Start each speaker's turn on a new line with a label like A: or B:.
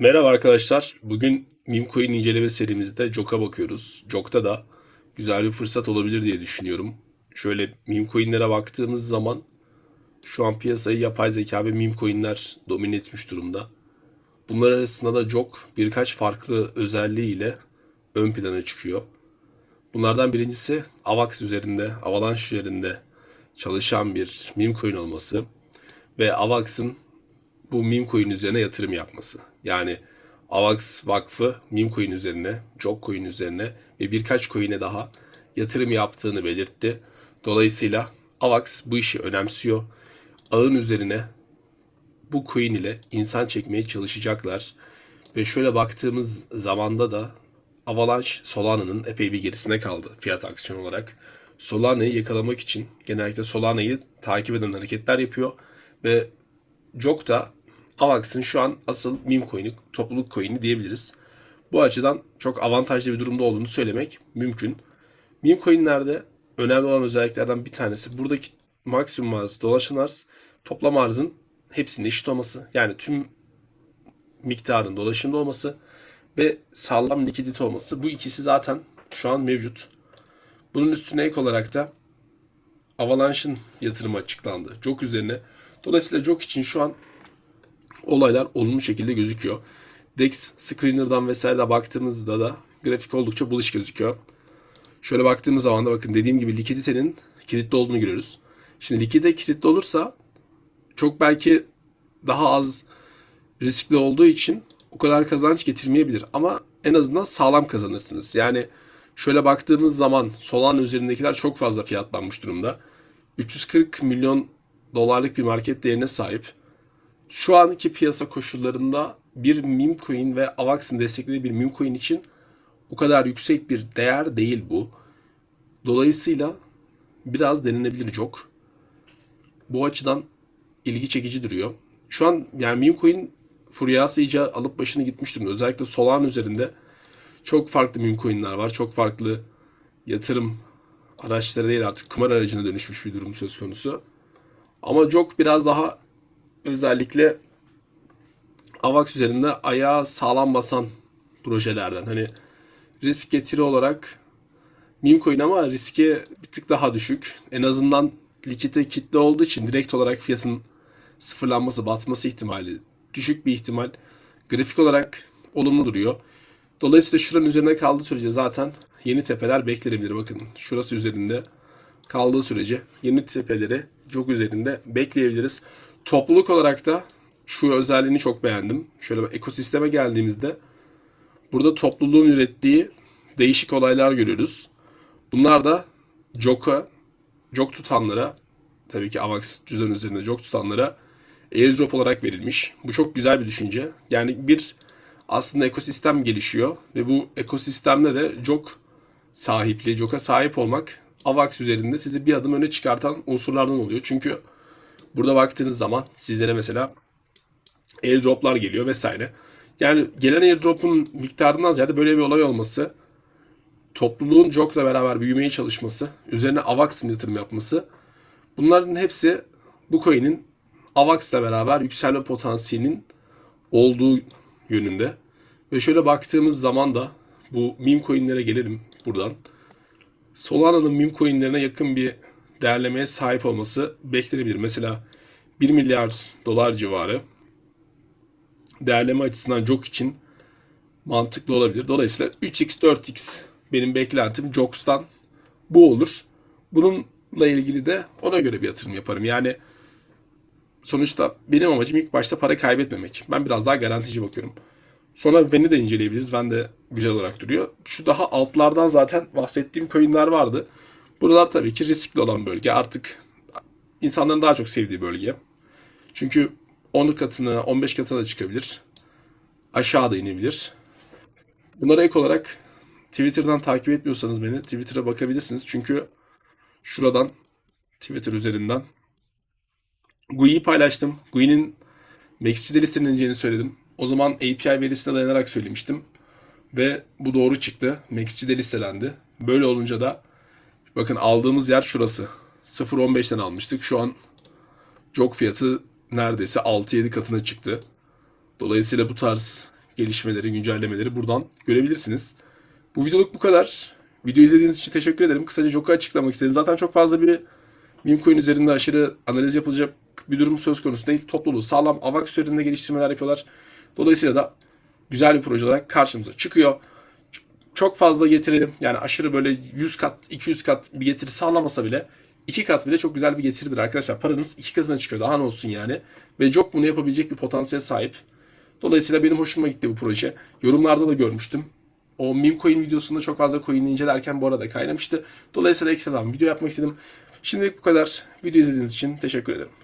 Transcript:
A: Merhaba arkadaşlar. Bugün meme coin inceleme serimizde Jok'a bakıyoruz. Jok'ta da güzel bir fırsat olabilir diye düşünüyorum. Şöyle meme coinlere baktığımız zaman şu an piyasayı yapay zeka ve meme coinler domine etmiş durumda. Bunlar arasında da Jok birkaç farklı özelliğiyle ön plana çıkıyor. Bunlardan birincisi AVAX üzerinde, Avalanche üzerinde çalışan bir meme coin olması ve AVAX'ın bu meme coin üzerine yatırım yapması. Yani Avax Vakfı meme coin üzerine, Jok coin üzerine ve birkaç coin'e daha yatırım yaptığını belirtti. Dolayısıyla Avax bu işi önemsiyor. Ağın üzerine bu coin ile insan çekmeye çalışacaklar. Ve şöyle baktığımız zamanda da Avalanche Solana'nın epey bir gerisine kaldı fiyat aksiyon olarak. Solana'yı yakalamak için genellikle Solana'yı takip eden hareketler yapıyor ve Jok da Avax'ın şu an asıl meme coin'i, topluluk coin'i diyebiliriz. Bu açıdan çok avantajlı bir durumda olduğunu söylemek mümkün. Meme coin'lerde önemli olan özelliklerden bir tanesi buradaki maksimum arz, dolaşan arz, toplam arzın hepsinin eşit olması. Yani tüm miktarın dolaşımda olması ve sağlam likidite olması. Bu ikisi zaten şu an mevcut. Bunun üstüne ek olarak da Avalanche'ın yatırımı açıklandı. Jok üzerine. Dolayısıyla Jok için şu an olaylar olumlu şekilde gözüküyor. Dex Screener'dan vesaire baktığımızda da grafik oldukça bullish gözüküyor. Şöyle baktığımız zaman da bakın dediğim gibi likiditenin kilitli olduğunu görüyoruz. Şimdi likidite kilitli olursa çok belki daha az riskli olduğu için o kadar kazanç getirmeyebilir. Ama en azından sağlam kazanırsınız. Yani şöyle baktığımız zaman Solana üzerindekiler çok fazla fiyatlanmış durumda. 340 milyon dolarlık bir market değerine sahip. Şu anki piyasa koşullarında bir meme coin ve Avax'ın desteklediği bir meme coin için o kadar yüksek bir değer değil bu. Dolayısıyla biraz denenebilir çok. Bu açıdan ilgi çekici duruyor. Şu an yani meme coin furyası iyice alıp başını gitmiş durumda. Özellikle Solana üzerinde çok farklı meme coinler var. Çok farklı yatırım araçları değil artık kumar aracına dönüşmüş bir durum söz konusu. Ama çok biraz daha özellikle AVAX üzerinde ayağı sağlam basan projelerden. Hani risk getiri olarak meme coin ama riski bir tık daha düşük. En azından likite kitle olduğu için direkt olarak fiyatın sıfırlanması, batması ihtimali düşük bir ihtimal. Grafik olarak olumlu duruyor. Dolayısıyla şuranın üzerine kaldığı sürece zaten yeni tepeler beklenebilir. Bakın şurası üzerinde kaldığı sürece yeni tepeleri çok üzerinde bekleyebiliriz. Topluluk olarak da şu özelliğini çok beğendim. Şöyle ekosisteme geldiğimizde burada topluluğun ürettiği değişik olaylar görüyoruz. Bunlar da Jok'a, Jok tutanlara, tabii ki Avax cüzdan üzerinde Jok tutanlara airdrop olarak verilmiş. Bu çok güzel bir düşünce. Yani bir aslında ekosistem gelişiyor ve bu ekosistemde de Jok sahipliği, Jok'a sahip olmak Avax üzerinde sizi bir adım öne çıkartan unsurlardan oluyor. Çünkü burada baktığınız zaman sizlere mesela airdroplar geliyor vesaire. Yani gelen airdrop'un miktarından ziyade böyle bir olay olması, topluluğun Jok'la beraber büyümeye çalışması, üzerine Avax'ın yatırım yapması bunların hepsi bu coin'in Avax'la beraber yükselme potansiyelinin olduğu yönünde. Ve şöyle baktığımız zaman da bu meme coin'lere gelelim buradan. Solana'nın meme coin'lerine yakın bir değerlemeye sahip olması beklenebilir. Mesela 1 milyar dolar civarı değerleme açısından Jok için mantıklı olabilir. Dolayısıyla 3x 4x benim beklentim Joks'tan bu olur. Bununla ilgili de ona göre bir yatırım yaparım. Yani sonuçta benim amacım ilk başta para kaybetmemek. Ben biraz daha garantici bakıyorum. Sonra Ven'i de inceleyebiliriz. Ven de güzel olarak duruyor. Şu daha altlardan zaten bahsettiğim coinler vardı. Buralar tabii ki riskli olan bölge. Artık insanların daha çok sevdiği bölge. Çünkü 10 katına, 15 katına da çıkabilir. Aşağıda inebilir. Bunlara ek olarak Twitter'dan takip etmiyorsanız beni Twitter'a bakabilirsiniz. Çünkü şuradan Twitter üzerinden GUI'yi paylaştım. GUI'nin MaxC'de listeleneceğini söyledim. O zaman API verisine dayanarak söylemiştim. Ve bu doğru çıktı. MaxC'de listelendi. Böyle olunca da bakın aldığımız yer şurası. 0.15'ten almıştık. Şu an Jok fiyatı neredeyse 6-7 katına çıktı. Dolayısıyla bu tarz gelişmeleri, güncellemeleri buradan görebilirsiniz. Bu videoluk bu kadar. Video izlediğiniz için teşekkür ederim. Kısaca Jok'u açıklamak istedim. Zaten çok fazla bir meme coin üzerinde aşırı analiz yapılacak bir durum söz konusu değil. Topluluğu sağlam. Avax üzerinde geliştirmeler yapıyorlar. Dolayısıyla da güzel bir proje olarak karşımıza çıkıyor. Çok fazla getirelim. Yani aşırı böyle 100 kat, 200 kat bir getiri sağlamasa bile iki kat bile çok güzel bir getiridir arkadaşlar. Paranız iki katına çıkıyor. Daha ne olsun yani. Ve Jok bunu yapabilecek bir potansiyel sahip. Dolayısıyla benim hoşuma gitti bu proje. Yorumlarda da görmüştüm. O meme coin videosunda çok fazla coin'i incelerken bu arada kaynamıştı. Dolayısıyla ekstradan video yapmak istedim. Şimdilik bu kadar. Video izlediğiniz için teşekkür ederim.